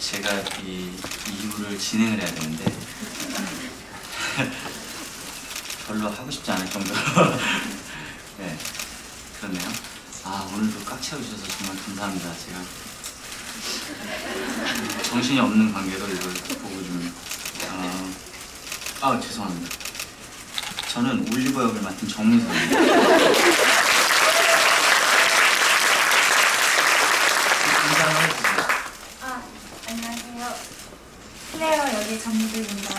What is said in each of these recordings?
제가 이 이유를 진행을 해야 되는데 별로 하고 싶지 않을 정도로 네 그렇네요. 아 오늘도 꽉 채워주셔서 정말 감사합니다. 제가 정신이 없는 관계로 이걸 보고 좀 어, 아 죄송합니다. 저는 올리버 역을 맡은 정민선입니다. 인사 한번 해주세요. 아, 안녕하세요. 정유주입니다.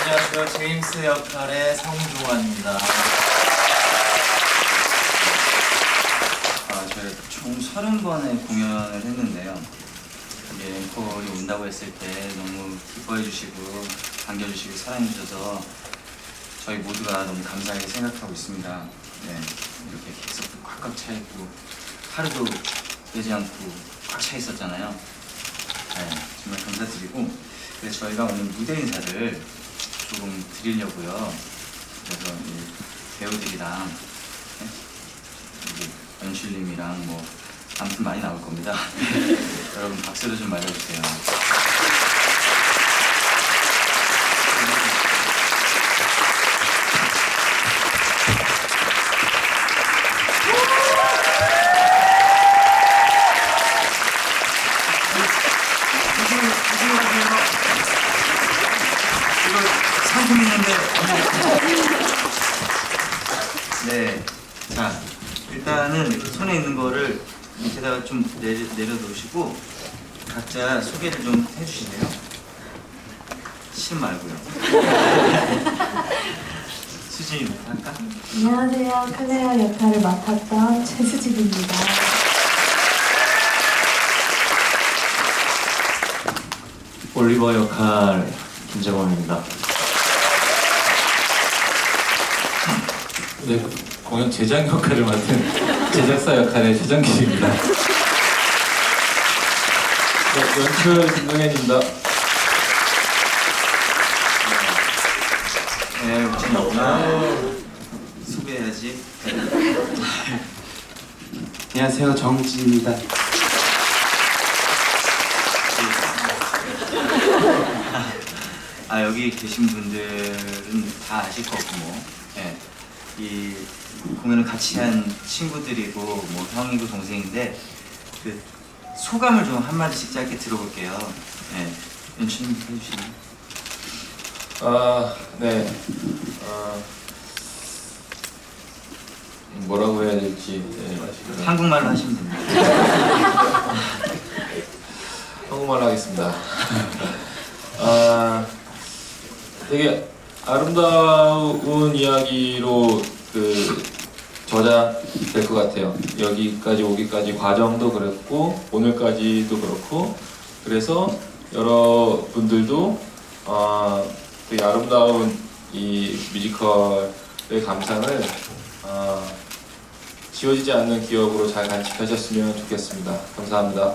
안녕하세요. 제임스 역할의 성종환입니다. 아, 저희 총 30번의 공연을 했는데요. 이게 앵콜이 온다고 했을 때 너무 기뻐해 주시고 반겨 주시고 사랑해 주셔서 저희 모두가 너무 감사하게 생각하고 있습니다. 네, 이렇게 객석도 꽉꽉 차 있고 하루도 빼지 않고 꽉차 있었잖아요. 네, 정말 감사드리고 그래서 저희가 오늘 무대 인사를 조금 드리려고요. 그래서 이 배우들이랑 네, 연출님이랑 뭐 아무튼 많이 나올 겁니다. 여러분 박수로 좀 맞아주세요. 이거 상품 있는데 네. 자, 일단은 손에 있는 거를 밑에다가 좀 내려, 내려놓으시고 각자 소개를 좀 해주실래요? 심 말고요. 수진이부터 할까? 안녕하세요. 클레어 역할을 맡았던 최수진입니다. 올리버 역할 김재범입니다. 네, 공연 제작 역할을 맡은 제작사 역할의 최정길입니다. 네, 연출 김동현입니다. 네, 우진이구나. 소개해야지. 안녕하세요 정진입니다. 아 여기 계신 분들은 다 아실 거고 뭐. 예. 이 공연을 같이 한 친구들이고 뭐 형이고 동생인데 그 소감을 좀 한마디씩 짧게 들어볼게요. 예. 연출님 해주시면. 아, 네. 아, 뭐라고 해야 될지. 네, 한국말로 하시면 됩니다. 한국말로 하겠습니다. 아, 되게 아름다운 이야기로 그 저작될 것 같아요. 여기까지 오기까지 과정도 그랬고 오늘까지도 그렇고 그래서 여러분들도 아, 되게 아름다운 이 뮤지컬의 감상을 아, 지워지지 않는 기억으로 잘 간직하셨으면 좋겠습니다. 감사합니다.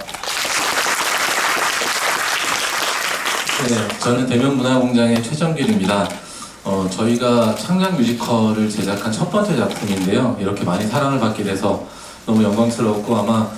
네, 저는 대면문화공장의 최정길입니다. 어, 저희가 창작 뮤지컬을 제작한 첫 번째 작품인데요. 이렇게 많이 사랑을 받게 돼서 너무 영광스럽고 아마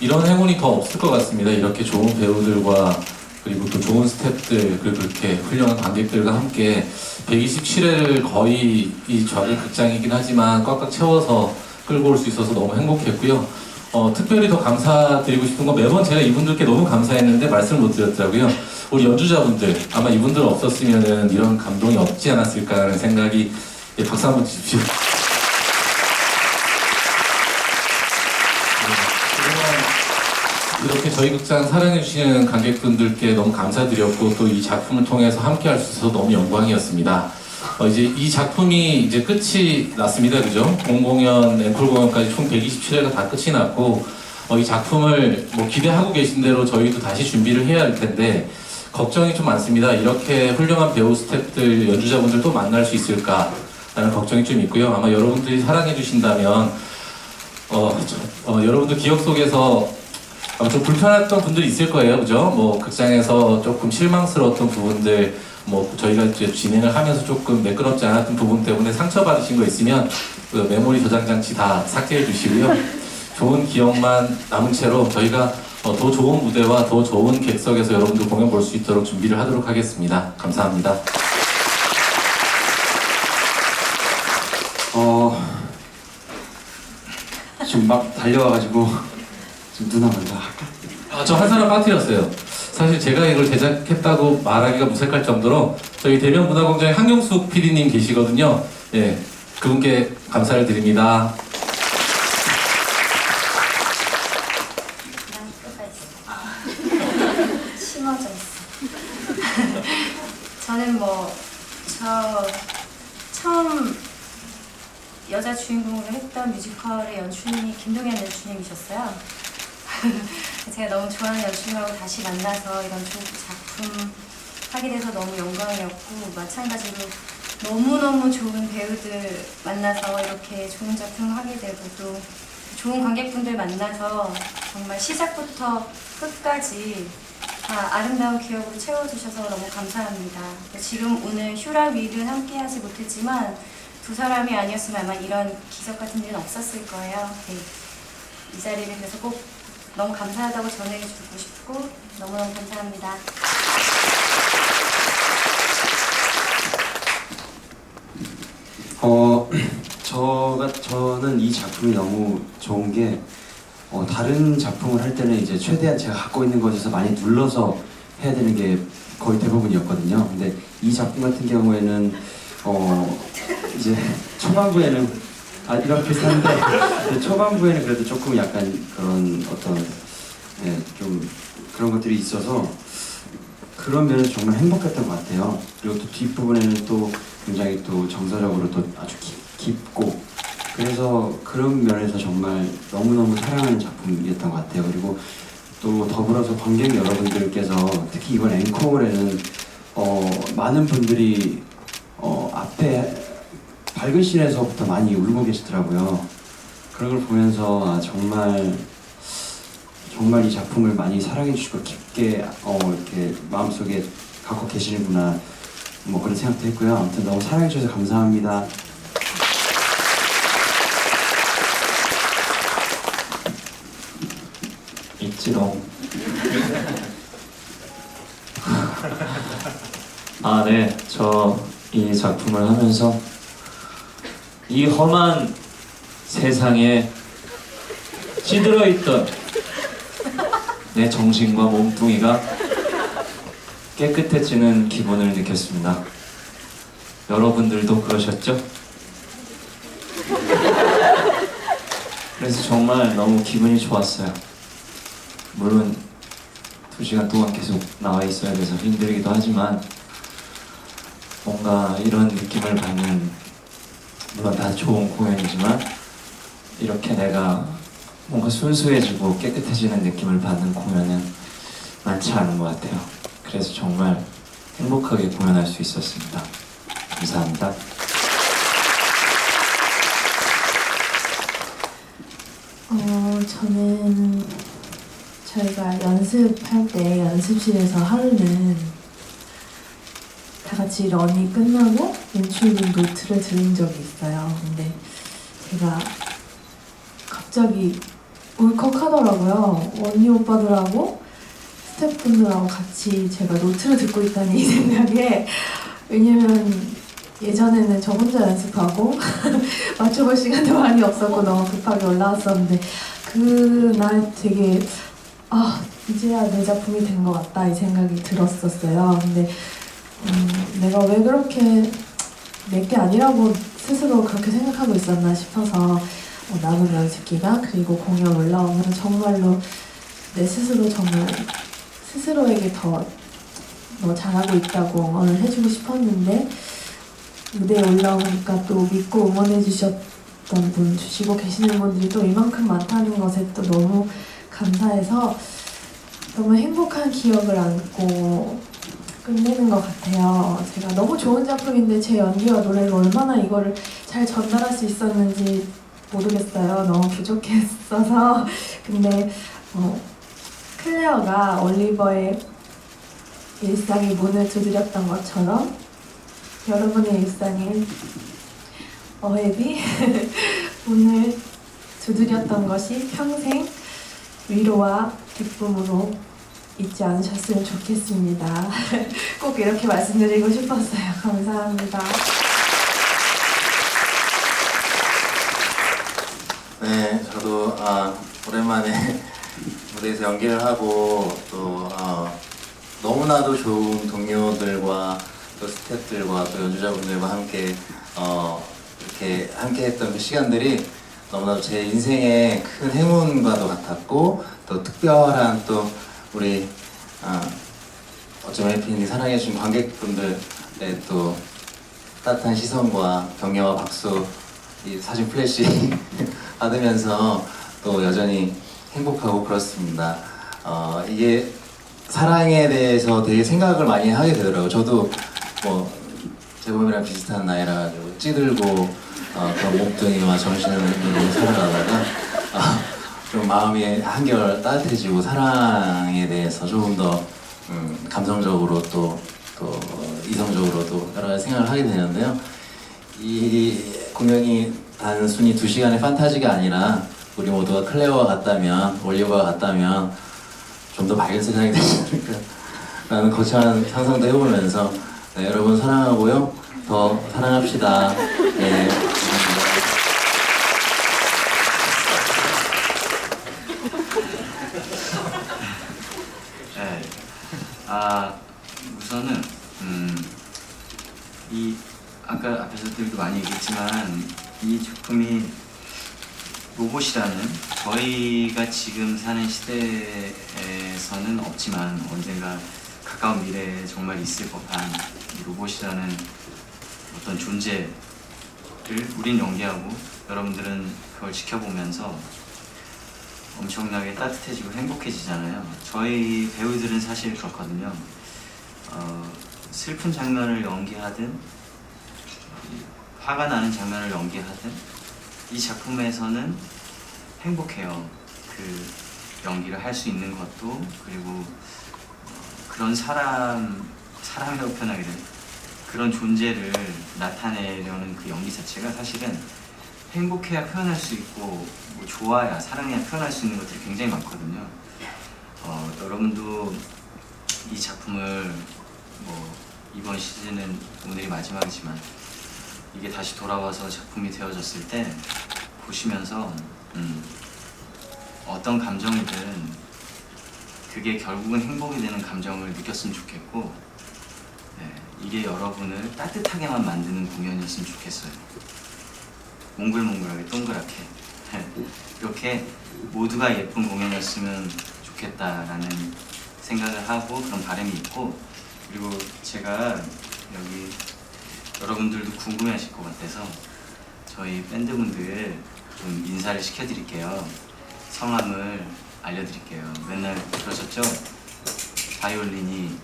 이런 행운이 더 없을 것 같습니다. 이렇게 좋은 배우들과 그리고 또 좋은 스태프들 그리고 그렇게 훌륭한 관객들과 함께 127회를 거의 이 작은 극장이긴 하지만 꽉꽉 채워서 끌고 올 수 있어서 너무 행복했고요. 어, 특별히 더 감사드리고 싶은 건 매번 제가 이분들께 너무 감사했는데 말씀을 못 드렸더라고요. 우리 연주자분들 아마 이분들 없었으면은 이런 감동이 없지 않았을까라는 생각이 예, 박수 한번 주십시오. 네, 이렇게 저희 극장 사랑해주시는 관객분들께 너무 감사드렸고 또 이 작품을 통해서 함께 할 수 있어서 너무 영광이었습니다. 어, 이제 이 작품이 이제 끝이 났습니다. 그죠? 공공연, 앵콜 공연까지 총 127회가 다 끝이 났고 어, 이 작품을 뭐 기대하고 계신 대로 저희도 다시 준비를 해야 할 텐데 걱정이 좀 많습니다. 이렇게 훌륭한 배우 스태프들, 연주자분들 또 만날 수 있을까라는 걱정이 좀 있고요. 아마 여러분들이 사랑해 주신다면 어, 저- 어, 여러분들 기억 속에서 아마 좀 불편했던 분들이 있을 거예요, 그죠? 뭐 극장에서 조금 실망스러웠던 부분들, 뭐 저희가 이제 진행을 하면서 조금 매끄럽지 않았던 부분 때문에 상처받으신 거 있으면 그 메모리 저장 장치 다 삭제해 주시고요. 좋은 기억만 남은 채로 저희가 어, 더 좋은 무대와 더 좋은 객석에서 여러분들 공연 볼 수 있도록 준비를 하도록 하겠습니다. 감사합니다. 어 지금 막 달려와가지고 지금 누나 먼저 할까? 아, 저 한 사람 빠뜨렸어요. 사실 제가 이걸 제작했다고 말하기가 무색할 정도로 저희 대면 문화공장에 한경숙 PD님 계시거든요. 예, 그분께 감사를 드립니다. 난 끝까지 있어. 심어져 있어. 저는 뭐, 저 처음 여자 주인공으로 했던 뮤지컬의 연출님이 김동현 연출님이셨어요. 제가 너무 좋아하는 연출님하고 다시 만나서 이런 좋은 작품 하게 돼서 너무 영광이었고, 마찬가지로 너무너무 좋은 배우들 만나서 이렇게 좋은 작품 하게 되고 또 좋은 관객분들 만나서 정말 시작부터 끝까지 다 아름다운 기억으로 채워주셔서 너무 감사합니다. 지금 오늘 휴라 윌은 함께 하지 못했지만 두 사람이 아니었으면 아마 이런 기적 같은 일은 없었을 거예요. 네. 이 자리를 그래서 꼭 너무 감사하다고 전해주고 싶고 너무너무 감사합니다. 어 저가 저는 이 작품이 너무 좋은 게 어, 다른 작품을 할 때는 이제 최대한 제가 갖고 있는 것에서 많이 눌러서 해야 되는 게 거의 대부분이었거든요. 근데 이 작품 같은 경우에는 어 이제 초반부에는 아 이런 비슷한데 초반부에는 그래도 조금 약간 그런 어떤 네, 좀 그런 것들이 있어서 그런 면에서 정말 행복했던 것 같아요. 그리고 또 뒷부분에는 또 굉장히 또 정서적으로 또 아주 깊, 깊고 그래서 그런 면에서 정말 너무너무 사랑하는 작품이었던 것 같아요. 그리고 또 더불어서 관객 여러분들께서 특히 이번 앵콜에는 어, 많은 분들이 어, 앞에 밝은 씬에서부터 많이 울고 계시더라고요. 그런 걸 보면서 아, 정말 정말 이 작품을 많이 사랑해 주시고 깊게 어, 이렇게 마음속에 갖고 계시는구나 뭐 그런 생각도 했고요. 아무튼 너무 사랑해 주셔서 감사합니다. 있지롱. 아, 네. 저 이 작품을 하면서 이 험한 세상에 찌들어 있던 내 정신과 몸뚱이가 깨끗해지는 기분을 느꼈습니다. 여러분들도 그러셨죠? 그래서 정말 너무 기분이 좋았어요. 물론 두 시간 동안 계속 나와 있어야 돼서 힘들기도 하지만 뭔가 이런 느낌을 받는 물론 다 좋은 공연이지만 이렇게 내가 뭔가 순수해지고 깨끗해지는 느낌을 받는 공연은 많지 않은 것 같아요. 그래서 정말 행복하게 공연할 수 있었습니다. 감사합니다. 어, 저는 저희가 연습할 때 연습실에서 하루는 다 같이 런이 끝나고 연출님 노트를 들은 적이 있어요. 근데 제가 갑자기 울컥하더라고요. 원희 오빠들하고 스태프분들하고 같이 제가 노트를 듣고 있다는 이 생각에 왜냐면 예전에는 저 혼자 연습하고 맞춰볼 시간도 많이 없었고 너무 급하게 올라왔었는데 그날 되게 아 이제야 내 작품이 된 것 같다 이 생각이 들었었어요. 근데 음, 내가 왜 그렇게 내게 아니라고 스스로 그렇게 생각하고 있었나 싶어서 어, 남은 연습 기간 그리고 공연 올라오면 정말로 내 스스로 정말 스스로에게 더, 더 잘하고 있다고 응원을 해주고 싶었는데 무대에 올라오니까 또 믿고 응원해 주셨던 분 주시고 계시는 분들이 또 이만큼 많다는 것에 또 너무 감사해서 너무 행복한 기억을 안고 끝내는 것 같아요. 제가 너무 좋은 작품인데 제 연기와 노래로 얼마나 이거를 잘 전달할 수 있었는지 모르겠어요. 너무 부족했어서. 근데 어, 클레어가 올리버의 일상에 문을 두드렸던 것처럼 여러분의 일상에 어헤비 문을 두드렸던 것이 평생 위로와 기쁨으로 잊지 않으셨으면 좋겠습니다. 꼭 이렇게 말씀드리고 싶었어요. 감사합니다. 네, 저도 아, 오랜만에 무대에서 연기를 하고 또 어, 너무나도 좋은 동료들과 또 스태프들과 또 연주자분들과 함께 어, 이렇게 함께했던 그 시간들이 너무나도 제 인생의 큰 행운과도 같았고 또 특별한 또 우리 아, 어쩌면 해피엔딩 사랑해주신 관객분들의 또 따뜻한 시선과 격려와 박수 이 사진 플래시 받으면서 또 여전히 행복하고 그렇습니다. 어, 이게 사랑에 대해서 되게 생각을 많이 하게 되더라고요. 저도 뭐 제범이랑 비슷한 나이라 가지고 찌들고 어, 그런 몸뚱이와 정신을 흔들고 살아가다가 어, 좀 마음이 한결 따뜻해지고 사랑에 대해서 조금 더 음, 감성적으로 또, 또 이성적으로도 여러 가지 생각을 하게 되는데요. 이 공연이 단순히 두 시간의 판타지가 아니라 우리 모두가 클레어와 같다면 올리버와 같다면 좀 더 밝은 세상이 되지 않을까 라는 거창한 상상도 해보면서 네, 여러분 사랑하고요. 더 사랑합시다. 네 감사합니다. 네. 아 우선은 음, 이 아까 앞에서들도 많이 얘기했지만 이 작품이 로봇이라는 저희가 지금 사는 시대에서는 없지만 언젠가 가까운 미래에 정말 있을 법한 이 로봇이라는 어떤 존재를 우린 연기하고 여러분들은 그걸 지켜보면서 엄청나게 따뜻해지고 행복해지잖아요. 저희 배우들은 사실 그렇거든요. 어, 슬픈 장면을 연기하든 이 화가 나는 장면을 연기하든 이 작품에서는 행복해요. 그 연기를 할 수 있는 것도 그리고 어, 그런 사람 사람이라고 표현하게 된 그런 존재를 나타내려는 그 연기 자체가 사실은 행복해야 표현할 수 있고 뭐 좋아야 사랑해야 표현할 수 있는 것들이 굉장히 많거든요. 어, 여러분도 이 작품을 뭐 이번 시즌은 오늘이 마지막이지만 이게 다시 돌아와서 작품이 되어졌을 때 보시면서 음, 어떤 감정이든 그게 결국은 행복이 되는 감정을 느꼈으면 좋겠고 네, 이게 여러분을 따뜻하게만 만드는 공연이었으면 좋겠어요. 몽글몽글하게 동그랗게 네, 이렇게 모두가 예쁜 공연이었으면 좋겠다라는 생각을 하고 그런 바람이 있고 그리고 제가 여기 여러분들도 궁금해하실 것 같아서 저희 밴드분들 좀 인사를 시켜드릴게요. 성함을 알려드릴게요. 맨날 그러셨죠? 바이올린이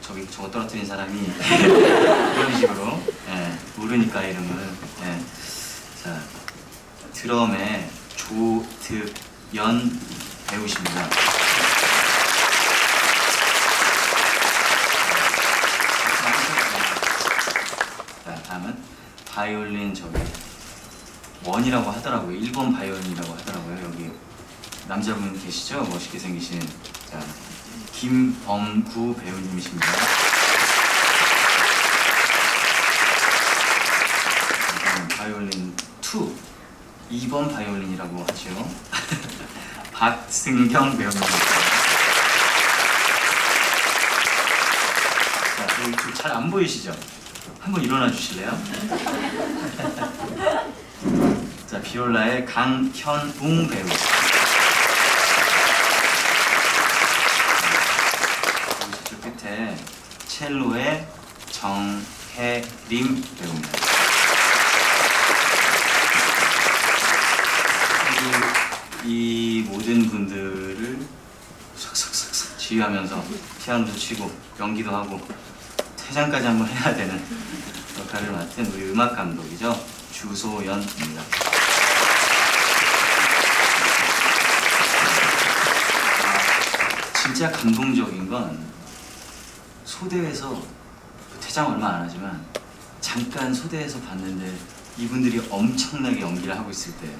저기 저거 떨어뜨린 사람이 이런 식으로 예, 모르니까 이름을 예. 자 드럼의 조득연 배우십니다. 자 다음은 바이올린 저기 원이라고 하더라고요. 1번 바이올린이라고 하더라고요. 여기 남자분 계시죠? 멋있게 생기신 자 김범구 배우님이십니다. 다음 바이올린 2 2번 바이올린이라고 하죠. 박승경 배우님입니다. 자, 잘안 보이시죠? 한번 일어나 주실래요? 자, 비올라의 강현웅 배우. 저쪽 끝에 첼로의 정혜림 배우입니다. 그리고 이 모든 분들을 싹싹싹싹 지휘하면서 피아노도 치고 연기도 하고 퇴장까지 한번 해야 되는 역할을 맡은 우리 음악 감독이죠 주소연입니다. 아, 진짜 감동적인 건 소대에서 퇴장 얼마 안 하지만 잠깐 소대에서 봤는데 이분들이 엄청나게 연기를 하고 있을 때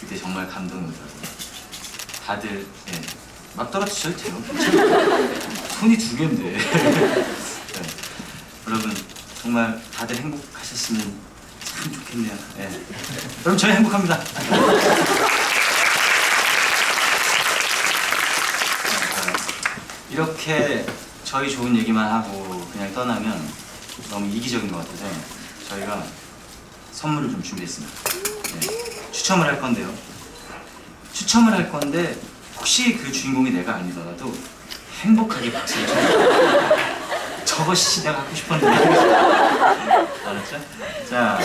그 그때 정말 감동이 오더라고요. 다들 예, 막 떨어지셔도 돼요. 손이 두 개인데. 네. 여러분 정말 다들 행복하셨으면 참 좋겠네요. 예. 여러분 저희 행복합니다. 이렇게 저희 좋은 얘기만 하고 그냥 떠나면 너무 이기적인 것 같아서 저희가 선물을 좀 준비했습니다. 네. 추첨을 할 건데요. 추첨을 할 건데 혹시 그 주인공이 내가 아니더라도 행복하게 박수를 쳐. 저것이 내가 갖고 싶었는데. 알았죠? 자,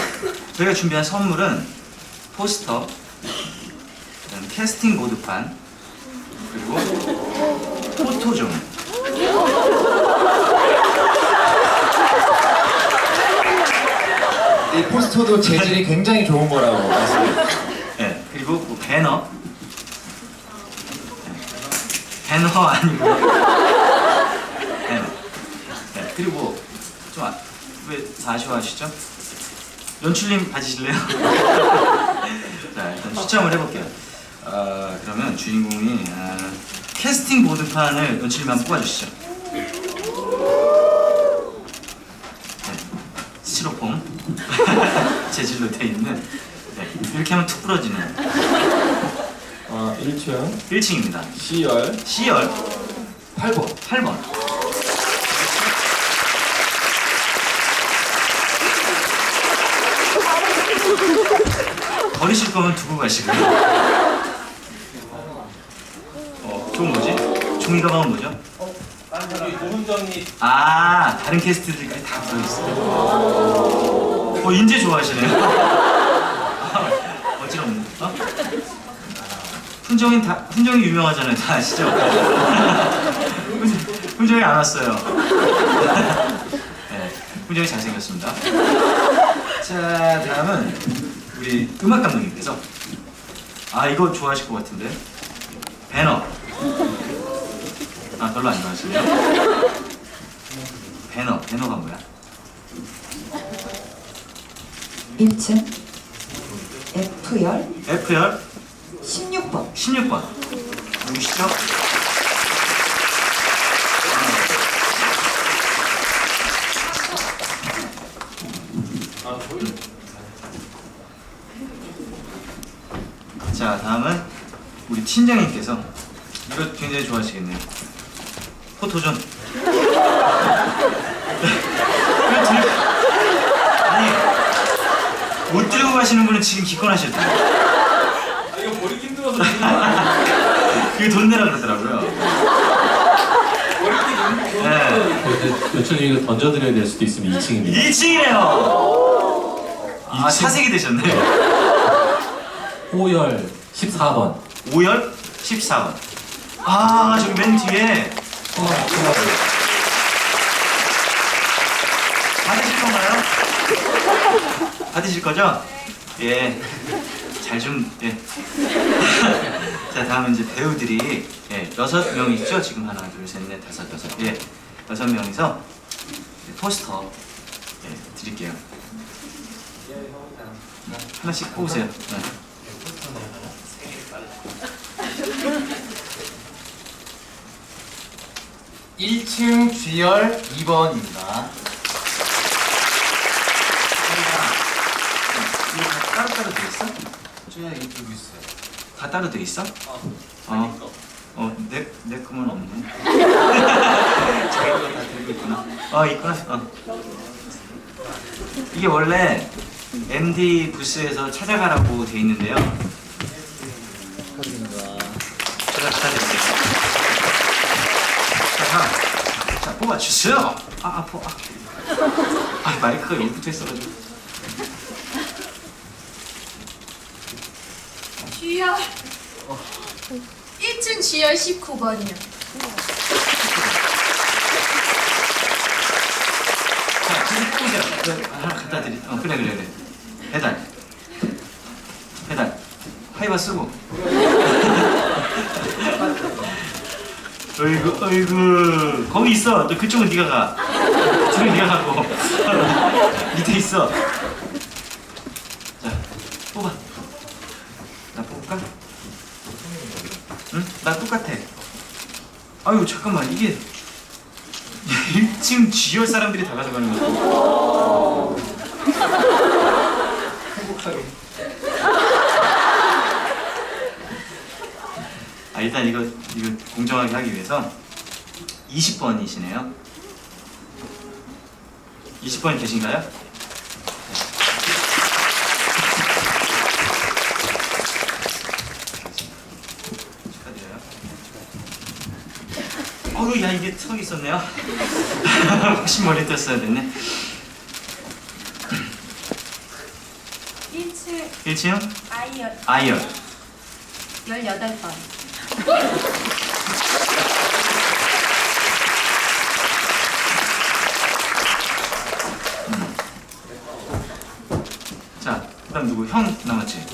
저희가 준비한 선물은 포스터, 캐스팅 보드판, 그리고 포토존. 이 포스터도 재질이 굉장히 좋은 거라고 말씀해 네, 그리고 뭐 배너. 네, 배너 아니고 배너. 네, 그리고 좀왜다 아쉬워하시죠? 연출님 가지실래요? 자 일단 추첨을 해볼게요. 어, 그러면 주인공이 아, 캐스팅 보드판을 연출님 한번 뽑아주시죠. 네, 스티로폼 재질로 돼 있는 네, 이렇게 하면 툭 부러지는 어, 1층 1층입니다. C열 C열 8번 8번. 버리실 거면 두고 가시고요. 어, 좋은 뭐지? 종이 가방은 뭐죠? 아, 다른 캐스트들까지 다 들어있어요. 어, 인재 좋아하시네요. 어지럽네. 어? 훈정이 다 훈정이 유명하잖아요. 다 아시죠? 훈- 훈정 이 안 왔어요. 네, 훈정이 잘생겼습니다. 자, 다음은 우리 음악 감독님께서 아 이거 좋아하실 것 같은데 배너. 아 별로 안 좋아하시네요. 배너, 배너가 뭐야? 1층. F열. F열? 16번. 16번. 누구시죠? 자 다음은 우리 팀장님께서 이거 굉장히 좋아하시겠네요. 포토존 못 들고 가시는 분은 지금 기권하셔야 돼요 그게 돈 내라 그러더라고요. 네. 근데 연출님 이거 던져드려야 될 수도 있으면 2층입니다. 2층이네요. 아, 사색이 되셨네. 호열 14번. 5열 14번. 아, 저기 맨 뒤에 받으실 건가요? 받으실 거죠? 예. 잘 좀, 예. 자, 다음은 이제 배우들이, 예, 여섯 명이죠? 지금 하나, 둘, 셋, 넷, 다섯, 여섯. 예. 여섯 명이서 예, 포스터, 예, 드릴게요. 하나씩 뽑으세요. 네. 일층 G열 2번입니다 이거 다 따로따로 돼 있어? 들고 있어요 다 따로 돼 있어? 어. 어, 내, 내 거만 없네. 자기 거다 들고 있구나. 어, 있구나. 어. 이게 원래 MD 부스에서 찾아가라고 돼 있는데요. 제가 찾아드릴게요. 자, 자, 뽑아주세요. 아, 아파. 아, 아 마이크가 여기 붙어 있어가지고. G열 1층 G열 19번이요. 자, 지금 뽑으세요. 네, 하나 갖다 드리. 어, 그래, 그래, 그래. 배달. 배달. 하이바 쓰고. 어이구, 어이구. 거기 있어. 너 그쪽은 네가 가. 저쪽은 네가 가고. 밑에 있어. 자, 뽑아. 나 뽑을까? 줄까? 응? 나 똑같아. 아유 잠깐만 이게 1층 G열 사람들이 다 가져가는 거. 행복하게. 아 일단 이거 이거 공정하게 하기 위해서 20번이시네요. 20번 계신가요? 어우 야 이게 턱 있었네요. 훨씬 멀리 떴어야 됐네. 1층 1층 아이열 아이열 18번. 자 그다음 누구 형 남았지?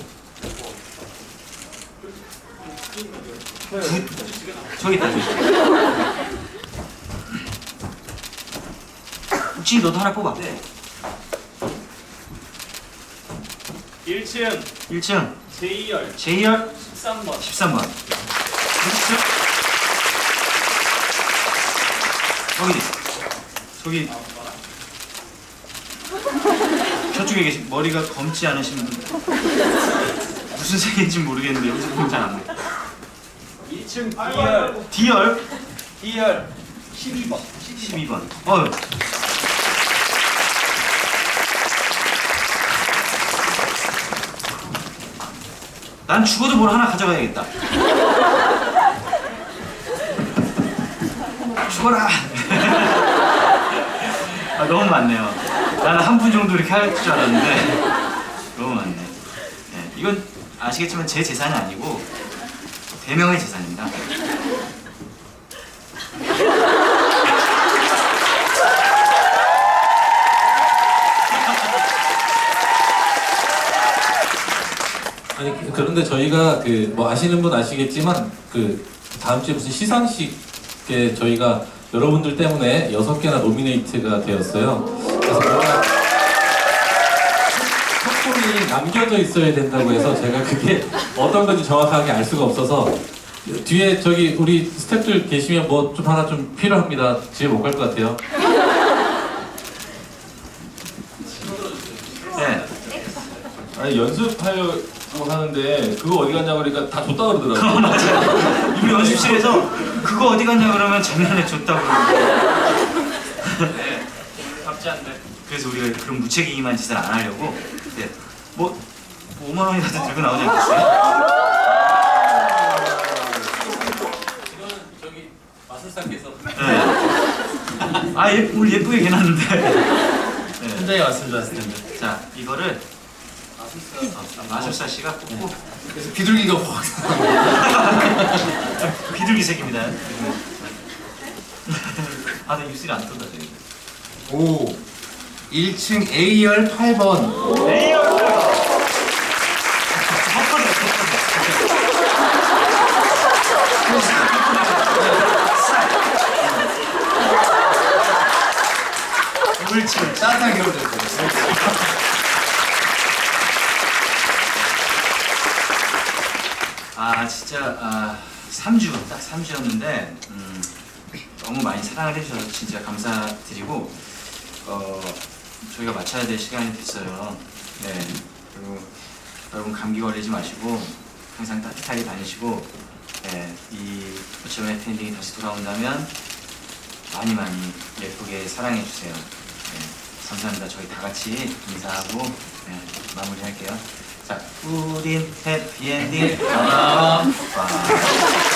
두 저기 있다 저기. 혹시 너도 하나 뽑아. 1층. 1층. 제2열. J열? 13번. 13번. 어디? 저기 저쪽에 계신 머리가 검지 않으신 분 무슨 색인지 모르겠는데 여기서 보면 잘안 보여. 2층 D열 D열 D열 12번. 12번. 어. 난 죽어도 뭘 하나 가져가야겠다. 죽어라. 아, 너무 많네요. 나는 한 분 정도 이렇게 할 줄 알았는데 너무 많네. 네, 이건 아시겠지만 제 재산이 아니고 대명의 재산입니다. 아니 그런데 저희가 그 뭐 아시는 분 아시겠지만 그 다음 주에 무슨 시상식에 저희가 여러분들 때문에 여섯 개나 노미네이트가 되었어요. 그래서 뭔가 소품이 남겨져 있어야 된다고 해서 제가 그게 어떤 건지 정확하게 알 수가 없어서 뒤에 저기 우리 스태프들 계시면 뭐 좀 하나 좀 필요합니다. 집에 못 갈 것 같아요. 네. 아니 연습하려 고 하는데 그거 어디 갔냐고 그러니까 다 줬다 어, 그러더라고 맞아. 우리 연습실에서 그거 어디 갔냐 그러면 작년에 줬다고. 네. 답지 안 돼. 그래서 우리가 그런 무책임한 짓을 안 하려고 네. 뭐, 뭐 5만 원이라도 들고 나오지 않겠어요? 이거는 저기 마술사께서 네. 아, 예, 오늘 예쁘게 해놨는데. 네. 현장에 왔으면 좋았을 텐데 자, 이거를 어, 마술사 씨가 뽑고 그래서 비둘기가 확 비둘기색입니다. 아, 나 입술이 안 떤다, 저기. 오 1층 A열 8번 에이, 헛소리. 물질. 따뜻한 겨울 됐어요 아 진짜 아 3주 딱 3주였는데 음, 너무 많이 사랑을 해주셔서 진짜 감사드리고 어 저희가 마쳐야 될 시간이 됐어요. 네 그리고 여러분 감기 걸리지 마시고 항상 따뜻하게 다니시고 네, 이 어쩌면 해피엔딩이 다시 돌아온다면 많이 많이 예쁘게 사랑해 주세요. 네, 감사합니다. 저희 다 같이 인사하고 네, 마무리할게요. 자, 우린 해피엔딩. 아, 아.